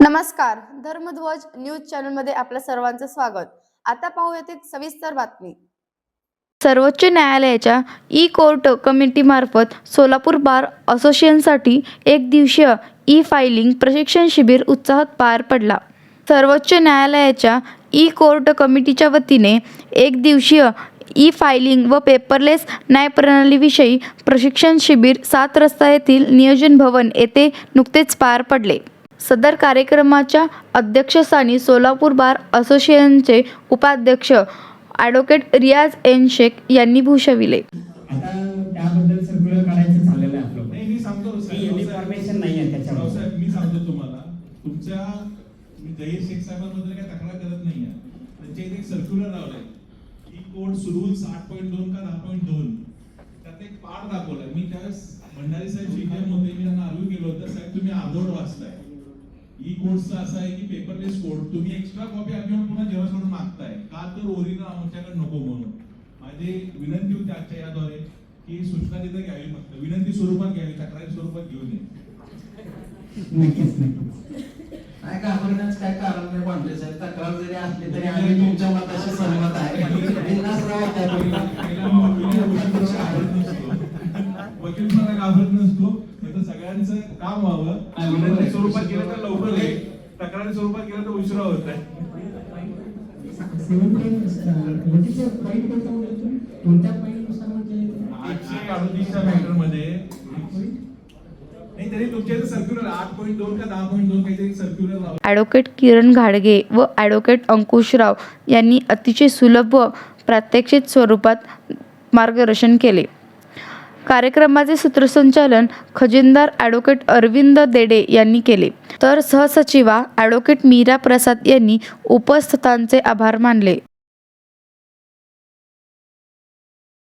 नमस्कार. धर्मध्वज न्यूज चॅनलमध्ये आपल्या सर्वांचं स्वागत. आता पाहूयात एक सविस्तर बातमी. सर्वोच्च न्यायालयाच्या ई कोर्ट कमिटीमार्फत सोलापूर बार असोसिएशनसाठी एक दिवसीय ई फायलिंग प्रशिक्षण शिबिर उत्साहात पार पडला. सर्वोच्च न्यायालयाच्या ई कोर्ट कमिटीच्या वतीने एक दिवसीय ई फायलिंग व पेपरलेस न्यायप्रणालीविषयी प्रशिक्षण शिबिर सात रस्ता येथील नियोजन भवन येथे नुकतेच पार पडले. सदर कार्यक्रमाच्या अध्यक्षस्थानी सोलापूर बार असोसिएशनचे उपाध्यक्ष ॲडव्होकेट रियाज एन शेख यांनी भूषविले. आता त्याबद्दल सर्क्युलर काढायचं चाललेलं आहे आपलं. नाही मी सांगतो ही इन्फॉर्मेशन नाही आहे त्याच्यावर. रावसाहेब मी सांगतो तुम्हाला. तुमच्या मी जहीर शेख साहेबांबद्दल काही तक्रार करत नाही त्यांच्या इथे एक सर्क्युलर लावलाय. ई कोड रूल्स आठ पॉईंट दोन का दहा पॉईंट दोन. त्यात एक पाठ दाखवलाय. मी त्यावेळेस भंडारी साहेब शिकले होते मी त्यांना आर्ग्यू केलं होतं. साहेब तुम्ही आदोड वाचलाय ई कोडचं असं आहे की पेपरलेस कोड तुम्ही एक्स्ट्रा कॉपी घेऊन पुन्हा जेव्हा सोडून मागताय. का तर ओरिजिनल आमच्याकडे नको म्हणून. माझी विनंती होती आजच्या याद्वारे की सूचना तिथे घ्यावी फक्त. विनंती स्वरूपात घ्यावी तक्रारी स्वरूपात घेऊ नये नक्कीच नक्कीच. काय घाबरण्याचं काय कारण नाही पांढरे साहेब. तक्रार जरी असली तरी आम्ही तुमच्या मताशी सहमत आहे. राहा वकील मला घाबरत नसतो. नाही तर सगळ्यांचं काम व्हावं. विनंती स्वरूपात केलं तर स्वरूपात केलं तर उशिरा होत आहे. आठशे अडतीसच्या मध्ये. नाही तरी तुमच्या सर्क्युलर आठ पॉईंट दोन का दहा पॉईंट दोन काहीतरी सर्क्युलर ॲडव्होकेट किरण घाडगे व ॲडव्होकेट अंकुशराव यांनी अतिशय सुलभ व प्रात्यक्षिक स्वरूपात मार्गदर्शन केले. कार्यक्रमाचे सूत्रसंचालन खजिनदार ॲडव्होकेट अरविंद देडे यांनी केले. तर सहसचिवा ॲडव्होकेट मीरा प्रसाद यांनी उपस्थितांचे आभार मानले.